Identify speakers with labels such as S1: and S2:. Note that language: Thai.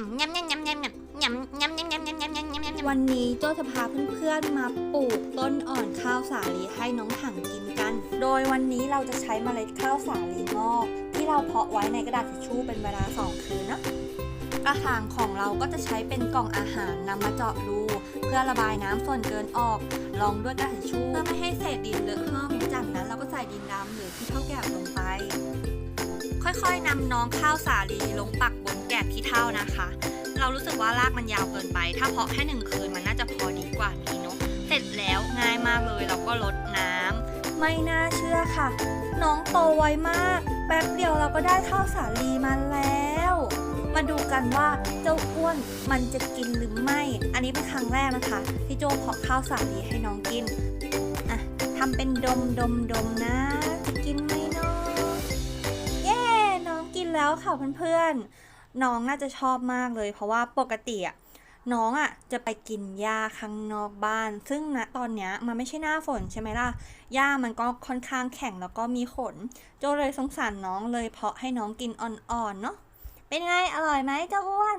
S1: ยำยำยำยำยำยำยำยำยำยำยำยำยำยำย
S2: วันนี้โจจะพาเพื่อนๆมาปลูกต้นอ่อนข้าวสาลีให้น้องถังกินกัน โดยวันนี้เราจะใช้เมล็ดข้าวสาลีงอก ที่เราเพาะไว้ในกระดาษทิชชู่เป็นเวลา2คืนนะกระถางของเราก็จะใช้เป็นกล่องอาหารนำมาเจาะรูเพื่อระบายน้ำส่วนเกินออกรองด้วยกระดาษทิชชู่เพื่อไม่ให้เศษดินเลอะห้องจากนั้นเราก็ใส่ดินดำหรือที่เท่าแก่ลงไป ค่อยๆนำน้องข้าวสาลีลงปักบน แกบขี้เท่านะคะ เรารู้สึกว่ารากมันยาวเกินไป ถ้าเพาะแค่หนึ่งคืนมันน่าจะพอดีกว่านี้เนาะเสร็จแล้วง่ายมากเลยเราก็ลดน้ำไม่น่าเชื่อค่ะ น้องโตไวมาก แป๊บเดียวเราก็ได้ข้าวสาลีมาแล้ว มาดูกันว่าเจ้าอ้วนมันจะกินหรือไม่ อันนี้เป็นครั้งแรกนะคะ ที่โจเพาะข้าวสาลีให้น้องกินอะทำเป็นดมดมดมนะจะกินไหมเนาะเย้น้องกินแล้วค่ะเพื่อนๆ น้องน่าจะชอบมากเลย เพราะว่าปกติอะน้องอะจะไปกินหญ้าข้างนอกบ้าน ซึ่งณตอนเนี้ยมันไม่ใช่หน้าฝนใช่ไหมล่ะหญ้ามันก็ค่อนข้างแข็งแล้วก็มีขนโจเลยสงสารน้องเลยเพาะให้น้องกินอ่อนๆเนาะเป็นไงอร่อยไหมเจ้าอ้วน